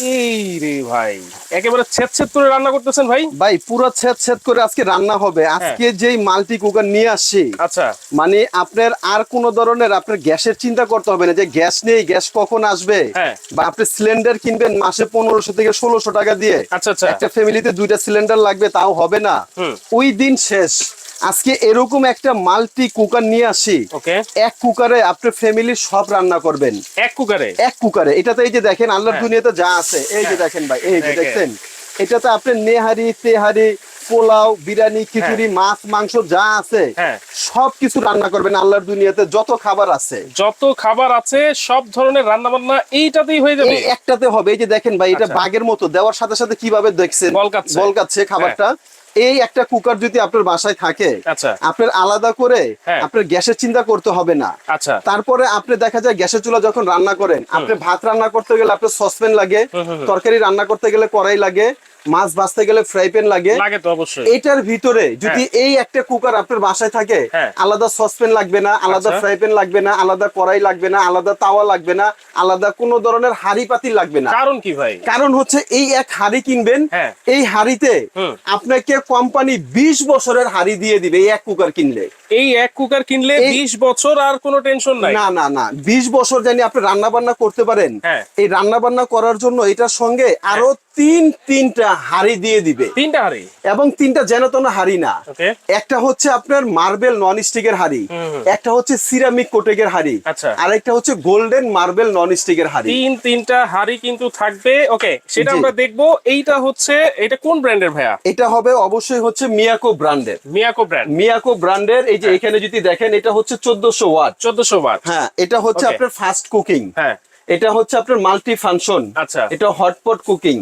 এই রে ভাই একেবারে ছেদ ছেদ করে রান্না করতেছেন ভাই? ভাই পুরো ছেদ ছেদ করে আজকে রান্না হবে। আজকে যেই মাল্টি কুকার নিয়ে আসছি আচ্ছা। মানে আপনার আর কোন ধরনের আপনার গ্যাসের চিন্তা করতে হবে না যে গ্যাস নেই গ্যাস কখন আসবে? হ্যাঁ। বা আপনি সিলিন্ডার কিনবেন মাসে পনেরোশো থেকে ষোলোশো টাকা দিয়ে। আচ্ছা আচ্ছা। একটা ফ্যামিলিতে দুইটা সিলিন্ডার লাগবে তাও হবে না। ওই দিন শেষ। আজকে এরকম একটা মাল্টি কুকার নিয়ে আসি। এক কুকারে আপনার ফ্যামিলির সব রান্না করবেন। এক কুকারে? এক কুকারে। এটাতে এই যে দেখেন আল্লাহর হ্যাঁ। দুনিয়াতে যা আছে এই যে হ্যাঁ। দেখেন ভাই এই যে। দেখছেন? এটাতে আপনি নেহারি তেহারি পোলাও বিরিয়ানি খিচুড়ি মাছ মাংস যা আছে হ্যাঁ। সব কিছু রান্না করবেন আল্লাহর দুনিয়াতে যত খাবার আছে। যত খাবার আছে সব ধরনের রান্না বান্না এইটাতেই হয়ে যাবে। একটাতে হবে। এই যে দেখেন ভাই এটা আচ্ছা। বাগের মতো। দেওয়ার সাথে সাথে কীভাবে দেখছেন। বলকাচ্ছে খাবারটা। এই একটা কুকার যদি আপনার বাসায় থাকে আচ্ছা আপনার আলাদা করে হ্যাঁ। আপনার গ্যাসের চিন্তা করতে হবে না আচ্ছা তারপরে আপনি দেখা যায় গ্যাসের চুলা যখন রান্না করেন আপনি ভাত রান্না করতে গেলে আপনার সসপ্যান লাগে। তরকারি রান্না করতে গেলে কড়াই লাগে মাছ বাঁচতে গেলে ফ্রাই প্যান লাগে। লাগে তো অবশ্যই। এটার ভিতরে যদি এই একটা কুকার আপনার বাসায় থাকে হ্যাঁ। আলাদা সসপ্যান লাগবে না আলাদা আচ্ছা। ফ্রাই প্যান লাগবে না আলাদা কড়াই লাগবে না আলাদা তাওয়া লাগবে না আলাদা কোনো ধরনের হাড়ি পাতি লাগবে না। কারণ কি ভাই? কারণ হচ্ছে এই এক হাড়ি কিনবেন হ্যাঁ। এই হাড়িতে আপনাকে কোম্পানি বিশ বছরের হাড়ি দিয়ে দিবে এই এক কুকার কিনলে। এই এক কুকার কিনলে এই- বিশ বছর আর কোনো টেনশন নাই। না না না। বিশ বছর জানি আপনি রান্না বান্না করতে পারেন। হ্যাঁ। এই রান্না বান্না করার জন্য এটার সঙ্গে আরও তিন তিনটা হাড়ি দিয়ে দিবে। তিনটা হাড়ি? এবং তিনটা যেন তেন হাড়ি না। একটা হচ্ছে আপনার মার্বেল নন স্টিকের হাড়ি। একটা হচ্ছে সিরামিক কোটেকের হাড়ি। আচ্ছা। আর একটা হচ্ছে গোল্ডেন মার্বেল নন স্টিকের হাড়ি। তিন তিনটা হাড়ি কিন্তু থাকবে। ওকে সেটা আমরা দেখব। এইটা হচ্ছে এটা কোন ব্র্যান্ডের ভাইয়া? এটা হবে অবশ্যই হচ্ছে মিয়াকো ব্র্যান্ডের মিয়াকো ব্র্যান্ড মিয়াকো ব্র্যান্ডের এই যে এখানে যদি দেখেন এটা হচ্ছে চোদ্দশো ওয়াট। চোদ্দশো ওয়াট। হ্যাঁ এটা হচ্ছে আপনার ফাস্ট কুকিং হ্যাঁ। এটা হচ্ছে আপনার মাল্টি ফাংশন আচ্ছা। এটা হটপট কুকিং।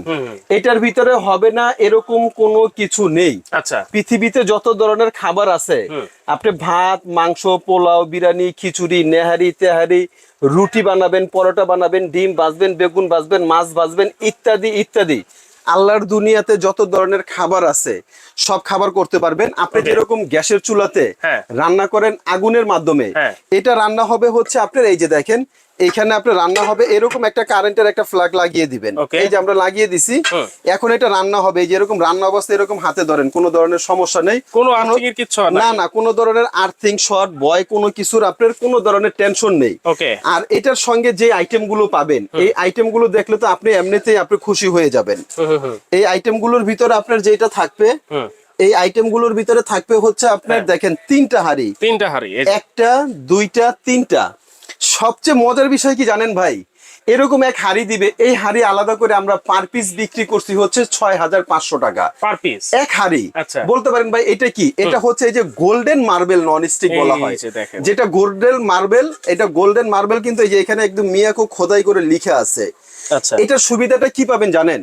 এটার ভিতরে হবে না এরকম কোনো কিছু নেই আচ্ছা পৃথিবীতে যত ধরনের খাবার আছে আপনি ভাত মাংস পোলাও বিরিয়ানি খিচুড়ি নেহারি তেহারি রুটি বানাবেন পরোটা বানাবেন ডিম ভাজবেন বেগুন ভাজবেন মাছ ভাজবেন ইত্যাদি ইত্যাদি আল্লাহর দুনিয়াতে যত ধরনের খাবার আছে সব খাবার করতে পারবেন আপনি. যেরকম গ্যাসের চুলাতে হ্যাঁ। রান্না করেন আগুনের মাধ্যমে হ্যাঁ। এটা রান্না হবে হচ্ছে আপনার এই যে দেখেন এইখানে আপনার রান্না হবে এরকম একটা কারেন্টের একটা ফ্ল্যাগ লাগিয়ে দিবেন। এই যে আমরা লাগিয়ে দিছি এখন এটা রান্না হবে এই যে এরকম রান্না অবস্থা এরকম হাতে ধরেন কোনো ধরনের সমস্যা নেই। কোনো আর্থিং কিচ্ছু না না কোনো ধরনের আর্থিং শর্ট বয় কোনো কিছুর আপনার কোনো ধরনের টেনশন নেই। ওকে আর এটার সঙ্গে যে আইটেমগুলো পাবেন এই আইটেমগুলো দেখলে তো আপনি এমনিতেই আপনি খুশি হয়ে যাবেন। এই আইটেমগুলোর ভিতরে আপনার যেটা থাকবে এই আইটেমগুলোর ভিতরে থাকবে হচ্ছে আপনার হ্যাঁ। দেখেন তিনটা হাড়ি। তিনটা হাড়ি একটা দুইটা তিনটা। সবচেয়ে মজার বিষয় কি জানেন ভাই? এরকম এক হাড়ি দিবে এই হাড়ি আলাদা করে আমরা পার পিস বিক্রি করছি হচ্ছে ছয় হাজার পাঁচশো টাকা। পার পিস এক হাড়ি। আচ্ছা। বলতে পারেন ভাই এটা কি? এটা হচ্ছে এই যে গোল্ডেন মার্বেল নন স্টিক বলা হয়। যেটা গোল্ডেন মার্বেল এটা গোল্ডেন মার্বেল কিন্তু এই যে এখানে একদম মিয়াকো খোদাই করে লিখে আছে। আচ্ছা। এটার সুবিধাটা কি পাবেন জানেন?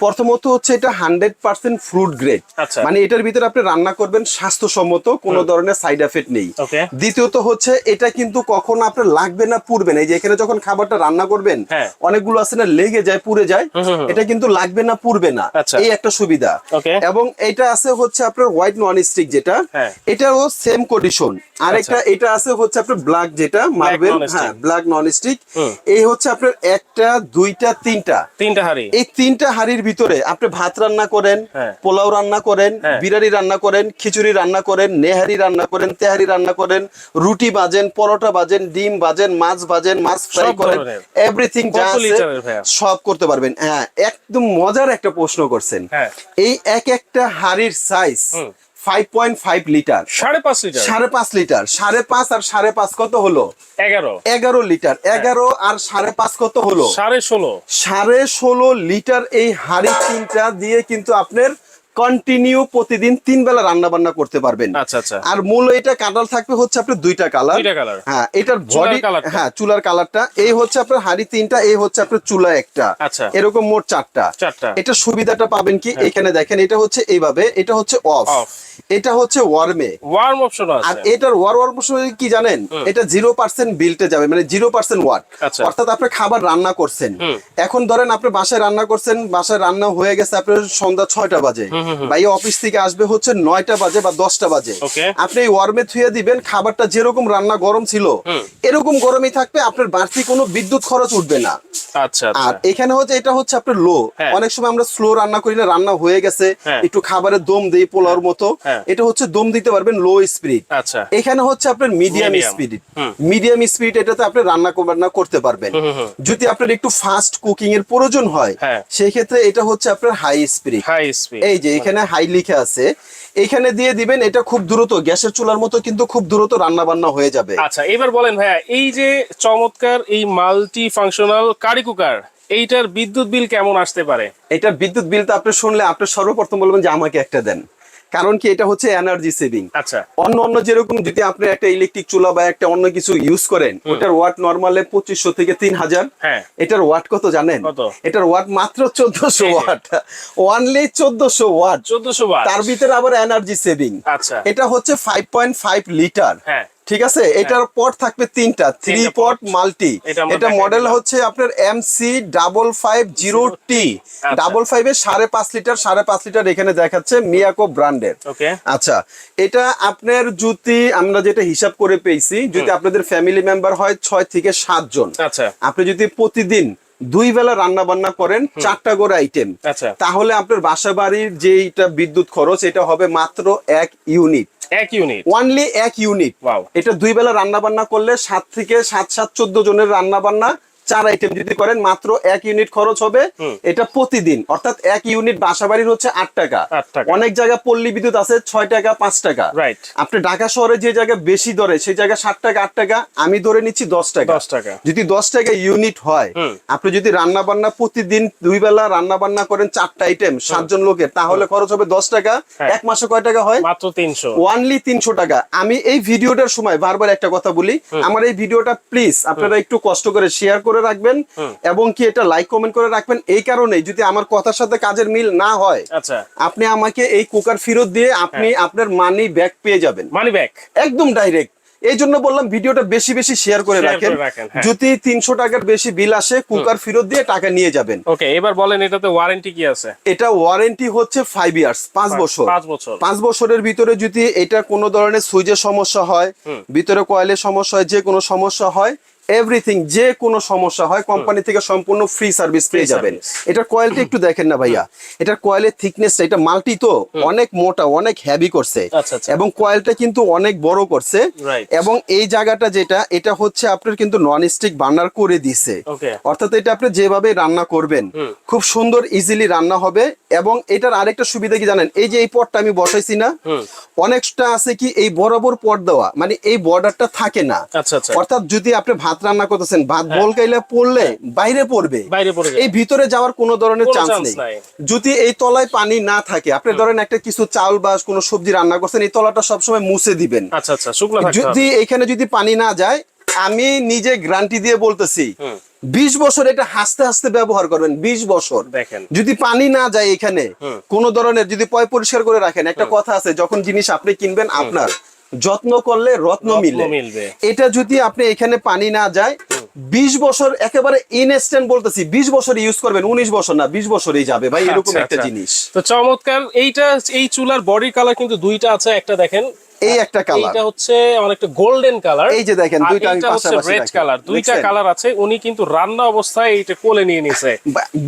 প্রথমত হচ্ছে এটা হান্ড্রেড পার্সেন্ট ফ্রুট গ্রেড আচ্ছা। মানে এটার ভিতরে আপনি রান্না করবেন স্বাস্থ্যসম্মত কোনো ধরনের সাইড এফেক্ট নেই। দ্বিতীয়ত হচ্ছে এটা কিন্তু কখনো আপনার লাগবে না পুড়বে না। এই যে এখানে যখন খাবারটা রান্না করবেন হ্যাঁ। অনেকগুলো আছে না লেগে যায় পুড়ে যায়। এটা কিন্তু লাগবে না পুড়বে না। আচ্ছা। এই একটা সুবিধা। এবং এটা আছে হচ্ছে আপনার হোয়াইট নন স্টিক যেটা। এটাও সেম কন্ডিশন আর একটা এটা আছে হচ্ছে আপনার ব্ল্যাক যেটা মার্বেল হ্যাঁ ব্ল্যাক নন স্টিক এই হচ্ছে আপনার একটা দুইটা তিনটা। তিনটা হাড়ি। এই তিনটা হাড়ির ভিতরে আপনি ভাত রান্না করেন হ্যাঁ। পোলাও রান্না করেন বিরারি বিরিয়ানি রান্না করেন খিচুড়ি রান্না করেন নেহারি রান্না করেন তেহারি রান্না করেন রুটি বাজেন পরোটা বাজেন ডিম বাজেন মাছ বাজেন মাছ ফ্রাই করেন এভরিথিং যা আছে সব করতে পারবেন হ্যাঁ একদম মজার একটা প্রশ্ন করছেন হ্যাঁ। এই এক একটা হাড়ির size. Five point five litre সাড়ে পাঁচ লিটার সাড়ে পাঁচ লিটার সাড়ে পাঁচ আর সাড়ে পাঁচ কত হলো? এগারো। এগারো লিটার এগারো আর সাড়ে পাঁচ কত হলো? সাড়ে ষোলো। সাড়ে ষোলো লিটার এই হাড়ি তিনটা দিয়ে কিন্তু আপনার কন্টিনিউ প্রতিদিন তিন বেলা রান্না বান্না করতে পারবেন। আচ্ছা আচ্ছা। আর মূল এটা কালার থাকবে হচ্ছে আপনার দুইটা কালার হ্যাঁ এটার বডি হ্যাঁ চুলার কালারটা এই হচ্ছে আপনার হাড়ি তিনটা এই হচ্ছে আপনার চুলা একটা। আচ্ছা। এরকম মোট চারটা। চারটা। এটা সুবিধাটা পাবেন কি? এখানে দেখেন এটা হচ্ছে এইভাবে এটা হচ্ছে অফ এটা হচ্ছে ওয়ার্মে ওয়ার্ম অপশন আর আছে। এটার ওয়ার ওয়ার কি জানেন? এটা জিরো পার্সেন্ট বিল্টে যাবে মানে জিরো পার্সেন্ট ওয়াট আচ্ছা। অর্থাৎ আপনি খাবার রান্না করছেন। এখন ধরেন আপনি বাসায় রান্না করছেন বাসায় রান্না হয়ে গেছে আপনার সন্ধ্যা ছয়টা বাজে। ভাই অফিস থেকে আসবে হচ্ছে নয়টা বাজে বা দশটা বাজে। আপনি এই ওয়ার্মে থুয়ে দিবেন খাবারটা যেরকম রান্না গরম ছিল এরকম গরমই থাকবে আপনার বাড়তি কোনো বিদ্যুৎ খরচ উঠবে না। আচ্ছা আর আচ্ছা এখানে হচ্ছে এটা হচ্ছে আপনার লো। হ্যাঁ। অনেক সময় আমরা স্লো রান্না করি না রান্না হয়ে গেছে হ্যাঁ। একটু খাবারের দম দেই পোলাওর মতো। হ্যাঁ। এটা হচ্ছে দম দিতে পারবেন লো স্পিড আচ্ছা। এখানে হচ্ছে আপনার মিডিয়াম স্পিড মিডিয়াম স্পিড এটাতে আপনি রান্না বান্না করতে পারবেন। যদি আপনার একটু ফাস্ট কুকিং এর প্রয়োজন হয় হ্যাঁ। সেই ক্ষেত্রে এটা হচ্ছে আপনার হাই স্পিড হাই স্পিড এই যে এখানে হাই লিখে আছে। এখানে দিয়ে দিবেন এটা খুব দ্রুত গ্যাসের চুলার মতো কিন্তু খুব দ্রুত রান্না বান্না হয়ে যাবে। আচ্ছা এবার বলেন ভাইয়া এই যে চমৎকার এই মাল্টি ফাংশনাল কারি কুকার এইটার বিদ্যুৎ বিল কেমন আসতে পারে? এটা বিদ্যুৎ বিল তো আপনি শুনলে আপনি সর্বপ্রথম বলবেন যে আমাকে একটা দেন। কারণ কি এটা হচ্ছে এনার্জি সেভিং আচ্ছা। অন্য অন্য যেরকম যদি আপনি একটা ইলেকট্রিক চুলা বা একটা অন্য কিছু ইউজ করেন ওটার ওয়াট নর্মালে পঁচিশশো থেকে তিন হাজার। হ্যাঁ। এটার ওয়াট কত জানেন? এটার ওয়াট মাত্র চোদ্দশো ওয়াট ওয়ানলি চোদ্দশো ওয়াট চোদ্দশো ওয়াট তার ভিতরে আবার এনার্জি সেভিং আচ্ছা। এটা হচ্ছে ফাইভ পয়েন্ট ফাইভ লিটার হ্যাঁ। ঠিক আছে? এটার পট থাকবে তিনটা থ্রি পট মাল্টি এটা মডেল হচ্ছে আপনার M C double five zero T. Double ফাইভের সাড়ে পাঁচ লিটার সাড়ে পাঁচ লিটার এখানে দেখাচ্ছে মিয়াকো ব্র্যান্ডের আচ্ছা এটা আপনার যদি আমরা যেটা হিসাব করে পেয়েছি যদি আপনাদের ফ্যামিলি মেম্বার হয় ছয় থেকে সাত জন। আচ্ছা। আপনি যদি প্রতিদিন দুই বেলা রান্না বান্না করেন চারটা করে আইটেম আচ্ছা। তাহলে আপনার বাসা বাড়ির যেটা বিদ্যুৎ খরচ এটা হবে মাত্র এক ইউনিট এক ইউনিট ওয়ানলি এক ইউনিট. এটা দুই বেলা রান্না বান্না করলে সাত থেকে সাত সাত চোদ্দ জনের রান্না বান্না চার আইটেম যদি করেন মাত্র এক ইউনিট খরচ হবে। এটা প্রতিদিন অর্থাৎ এক ইউনিট বাসা বাড়ির হচ্ছে আট টাকা। অনেক জায়গা পল্লী বিদ্যুৎ আছে ছয় টাকা পাঁচ টাকা. আপনি ঢাকা শহরে যে জায়গা বেশি ধরে সেই জায়গা ষাট টাকা আট টাকা আমি ধরে নিচ্ছি দশ টাকা। 10 টাকা। যদি দশ টাকা ইউনিট হয় আপনি যদি রান্না বান্না প্রতিদিন দুই বেলা রান্না বান্না করেন চারটা আইটেম সাতজন লোকের তাহলে খরচ হবে দশ টাকা। হ্যাঁ। এক মাসে কয় টাকা হয়? মাত্র তিনশো। ওয়ানলি তিনশো টাকা। আমি এই ভিডিওটার সময় বারবার একটা কথা বলি। আমার এই ভিডিওটা প্লিজ আপনারা একটু কষ্ট করে শেয়ার করে রাখবেন এবং কি এটা লাইক কমেন্ট করে রাখবেন। এই কারণে যদি আমার কথার সাথে কাজের মিল না হয় আচ্ছা। আপনি আমাকে এই কুকার ফেরত দিয়ে আপনি আপনার মানি ব্যাক পেয়ে যাবেন। মানি ব্যাক একদম ডাইরেক্ট এই জন্য বললাম ভিডিওটা বেশি বেশি শেয়ার করে রাখেন। করে হ্যাঁ। যদি তিনশো টাকার বেশি বিল আসে কুকার ফেরত দিয়ে টাকা নিয়ে যাবেন। ওকে এবার বলেন এটাতে ওয়ারেন্টি কি আছে? এটা ওয়ারেন্টি হচ্ছে ফাইভ ইয়ার্স পাঁচ বছর। পাঁচ বছর। পাঁচ বছরের ভিতরে যদি এটা কোনো ধরনের সুইচের সমস্যা হয় ভিতরে কয়েলের সমস্যা হয় যে কোনো সমস্যা হয় এভরিথিং যে কোনো সমস্যা হয় কোম্পানি থেকে সম্পূর্ণ ফ্রি সার্ভিস পেয়ে যাবেন। এটার কয়েলটা একটু দেখেন না ভাইয়া। এটার কয়েলের থিকনেসটা এটা মাল্টি তো অনেক মোটা অনেক হেভি করছে। আচ্ছা, আচ্ছা। এবং কয়েলটা কিন্তু অনেক বড় করছে। এবং এই জায়গাটা যেটা এটা হচ্ছে আপনার কিন্তু নন স্টিক বার্নার করে দিছে। অর্থাৎ এটা আপনি যেভাবে রান্না করবেন খুব সুন্দর ইজিলি রান্না হবে। এবং এটার আরেকটা সুবিধা কি জানেন? এই যে এই পটটা আমি বসাইছি না অনেকটা আছে কি এই বরাবর পট দেওয়া মানে এই বর্ডারটা থাকে না। আচ্ছা। অর্থাৎ যদি আপনি ভাত রান্না করতেছেন ভাত বলকাইলে পড়লে বাইরে পড়বে। বাইরে পড়ে যাবে। এই ভিতরে যাওয়ার কোনো ধরনের চান্স নেই। যদি এই তলায় পানি না থাকে আপনি ধরেন একটা কিছু চাউল বা কোনো সবজি রান্না করছেন এই তলাটা সবসময় মুছে দিবেন। আচ্ছা আচ্ছা শুকনো যদি এখানে যদি পানি না যায় আমি নিজে গ্যারান্টি দিয়ে বলতেছি বিশ বছর এটা হাসতে হাসতে ব্যবহার করবেন বিশ বছর। দেখেন। যদি পানি না যায় এখানে কোন ধরনের যদি পয় পরিষ্কার করে রাখেন একটা কথা আছে যখন জিনিস আপনি কিনবেন আপনার যত্ন করলে রত্ন রত্ন মিলে মিলবে। এটা যদি আপনি এখানে পানি না যায় বিশ বছর একেবারে ইনস্ট্যান্ট বলতেছি বিশ বছর ইউজ করবেন উনিশ বছর না বিশ বছরই যাবে ভাই এরকম আচ্ছা, একটা আচ্ছা। জিনিস তো চমৎকার এইটা এই চুলার বডি কালার কিন্তু দুইটা আছে একটা দেখেন এই একটা কালার এইটা হচ্ছে গোল্ডেন কালার এই যে দেখেন, দুইটা আমি পাশাপাশি রেড কালার দুইটা কালার আছে উনি কিন্তু রান্না অবস্থায় এইটা কোলে নিয়ে নিছে।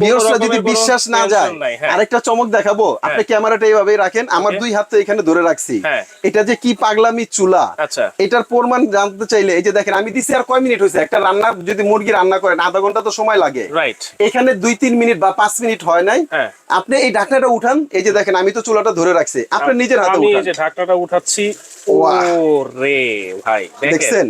বিয়সরা যদি বিশ্বাস না যায় হ্যাঁ। আরেকটা চমক দেখাবো। আপনি ক্যামেরাটা এইভাবেই রাখেন। আমার দুই হাত তো এখানে ধরে রাখছি। হ্যাঁ। এটা যে কি পাগলামি চুলা। আচ্ছা। এটার প্রমাণ জানতে চাইলে এই যে দেখেন আমি দিছি আর কয় মিনিট হয়েছে? একটা রান্না যদি মুরগি রান্না করেন আধা ঘণ্টা তো সময় লাগে। রাইট এখানে দুই তিন মিনিট বা পাঁচ মিনিট হয় নাই। হ্যাঁ। আপনি এই ঢাকনাটা উঠান এই যে দেখেন আমি তো চুলাটা ধরে রাখছি। আপনি নিজের হাতে আমি এই উঠান যে ঢাকনাটা উঠাচ্ছি ও রে ভাই দেখেন। দেখছেন?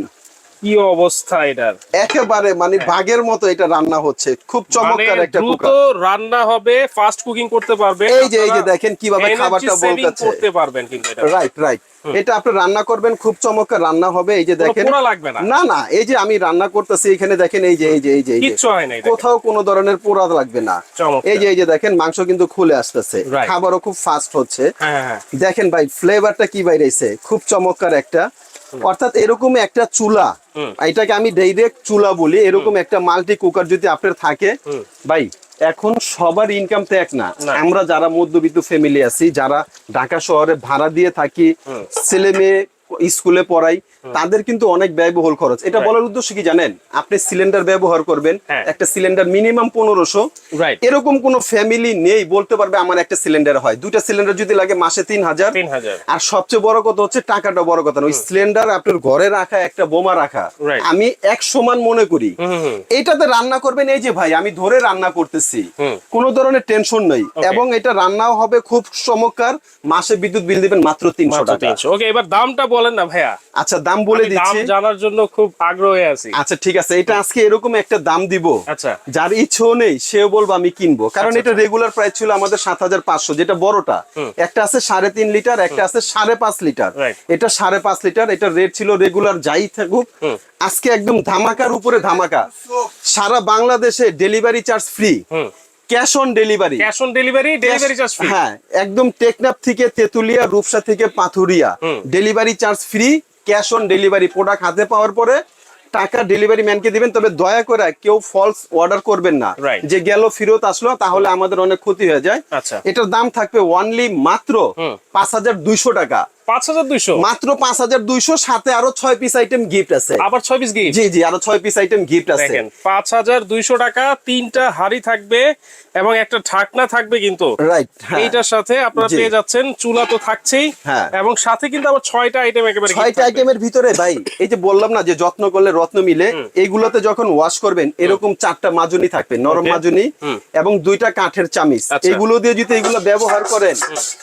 কি অবস্থা এটার? একেবারে মানে বাঘের মতো এটা রান্না হচ্ছে। খুব মানে চমৎকার একটা দ্রুত কুকার। রান্না হবে ফাস্ট কুকিং করতে পারবেন এই যে- এই যে দেখেন কীভাবে খাবারটা করতে পারবেন কিন্তু এটা। রাইট রাইট এটা আপনি রান্না করবেন খুব চমৎকার রান্না হবে। এই যে দেখেন। লাগবে না। না না এই যে আমি রান্না করতেছি এখানে দেখেন এই যে এই যে এই যে হয় কোথাও কোনো ধরনের পোড়া লাগবে না। এই যে এই যে দেখেন মাংস কিন্তু খুলে আসতেছে। খাবারও খুব ফাস্ট হচ্ছে। হ্যাঁ হ্যাঁ দেখেন ভাই ফ্লেভারটা কি বাইরেছে খুব চমৎকার একটা অর্থাৎ এরকম একটা চুলা এটাকে আমি ডাইরেক্ট চুলা বলি এরকম একটা মাল্টি কুকার যদি আপনার থাকে ভাই এখন সবার ইনকাম তো এক না। আমরা যারা মধ্যবিত্ত ফ্যামিলি আছি যারা ঢাকা শহরে ভাড়া দিয়ে থাকি ছেলে মেয়ে স্কুলে পড়াই তাদের কিন্তু অনেক ব্যয়বহুল খরচ। এটা বলার উদ্দেশ্য কি জানেন? আপনি সিলিন্ডার ব্যবহার করবেন হ্যাঁ। একটা সিলিন্ডার মিনিমাম পনেরোশো। এরকম কোন ফ্যামিলি নেই বলতে পারবে আমার একটা সিলিন্ডার হয়। দুটা সিলিন্ডার যদি লাগে মাসে তিন হাজার আর সবচেয়ে বড় কথা হচ্ছে টাকাটা বড় কথা না ওই সিলিন্ডার আপনার ঘরে রাখা একটা বোমা রাখা। আমি এক সমান মনে করি। এইটাতে রান্না করবেন এই যে ভাই আমি ধরে রান্না করতেছি। কোনো ধরনের টেনশন নেই। এবং এটা রান্নাও হবে খুব চমৎকার। মাসে বিদ্যুৎ বিল দিবেন মাত্র তিনশো টাকা। ওকে এবার দামটা বলেন না ভাইয়া। আচ্ছা দাম বলে দিচ্ছি। জানার জন্য খুব আগ্রহে আছি। আচ্ছা ঠিক আছে। এটা আজকে এরকম একটা দাম দিব। আচ্ছা। যার ইচ্ছেও নেই সেও বলব আমি কিনবো। কারণ আচ্ছা, এটা রেগুলার প্রাইস ছিল আমাদের সাত হাজার পাঁচশো যেটা বড়টা। একটা আছে সাড়ে তিন লিটার একটা আছে সাড়ে পাঁচ লিটার। এটা সাড়ে পাঁচ লিটার এটা রেট ছিল রেগুলার যাই থাকুক। আজকে একদম ধামাকার উপরে ধামাকা। সারা বাংলাদেশে delivery charge free cash on delivery. Cash on delivery delivery charge free. হ্যাঁ একদম টেকনাফ থেকে তেতুলিয়া রূপসা থেকে Pathuria. Delivery charge free cash on delivery product হাতে পাওয়ার পরে টাকা ডেলিভারি ম্যানকে দিবেন। তবে দয়া করে কেউ ফলস অর্ডার করবেন না। যে গেল ফেরত আসলো তাহলে আমাদের অনেক ক্ষতি হয়ে যায়। আচ্ছা। এটার দাম থাকবে ওনলি মাত্র পাঁচ হাজার দুইশো টাকা। পাঁচ হাজার দুইশো। মাত্র পাঁচ হাজার দুইশো সাথে আরও ছয় পিস আইটেম গিফট আছে। আবার ছয় পিস গিফট জি জি আরও ছয় পিস আইটেম গিফট আছে। দেখেন পাঁচ হাজার দুইশো টাকা তিনটা হাড়ি থাকবে এবং একটা ঢাকনা থাকবে কিন্তু। রাইট এইটার সাথে আপনারা পেয়ে যাচ্ছেন চুলা তো থাকছেই। হ্যাঁ। এবং সাথে কিন্তু আবার ছয়টা আইটেম একেবারে ছয়টা আইটেমের ভিতরে ভাই এই যে বললাম না যে যত্ন করলে রত্ন মিলে এইগুলোতে যখন ওয়াশ করবেন এরকম চারটা মাজুনি থাকবে নরম. মাজুনি এবং দুইটা কাঠের চামিচ। আচ্ছা। এগুলো দিয়ে যদি এগুলো ব্যবহার করেন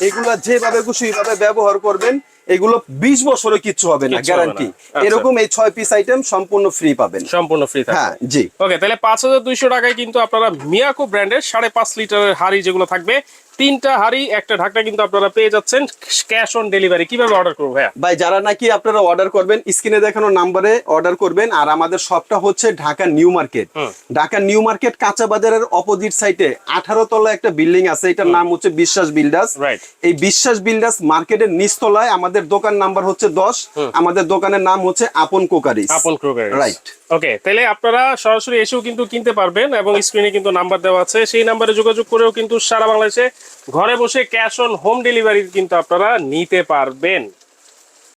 এগুলো যেভাবে খুশি এইভাবে ব্যবহার করবেন one. এগুলো বিশ বছরে কিচ্ছু হবে না। গ্যারান্টি আচ্ছা। এরকম এই ছয় পিস আইটেম সম্পূর্ণ ফ্রি পাবেন। সম্পূর্ণ ফ্রি হ্যাঁ জি। ওকে তাহলে পাঁচ হাজার দুইশো টাকায় কিন্তু আপনারা মিয়াকো ব্র্যান্ডের সাড়ে পাঁচ লিটারের হাড়ি যেগুলো থাকবে তিনটা হাড়ি একটা ঢাকনা কিন্তু আপনারা পেয়ে যাচ্ছেন ক্যাশ অন ডেলিভারি কীভাবে অর্ডার করব ভাইয়া? ভাই যারা নাকি আপনারা অর্ডার করবেন স্ক্রিনে দেখানো নাম্বারে অর্ডার করবেন আর আমাদের শপটা হচ্ছে Dhaka new market. Dhaka new market কাঁচা বাজারের অপোজিট সাইডে আঠারো তলা একটা বিল্ডিং আছে এটার নাম হচ্ছে বিশ্বাস বিল্ডার্স এই বিশ্বাস বিল্ডার্স মার্কেটের নিচতলায় আমাদের দোকান নাম্বার হচ্ছে দশ। আমাদের দোকানের নাম হচ্ছে আপন কোকারি আপন রাইট ওকে তাহলে আপনারা সরাসরি এসেও কিন্তু কিনতে পারবেন এবং স্ক্রিনে কিন্তু নাম্বার দেওয়া আছে। সেই নাম্বারে যোগাযোগ করেও কিন্তু সারা বাংলাদেশে ঘরে বসে ক্যাশ অন হোম ডেলিভারি কিন্তু আপনারা নিতে পারবেন।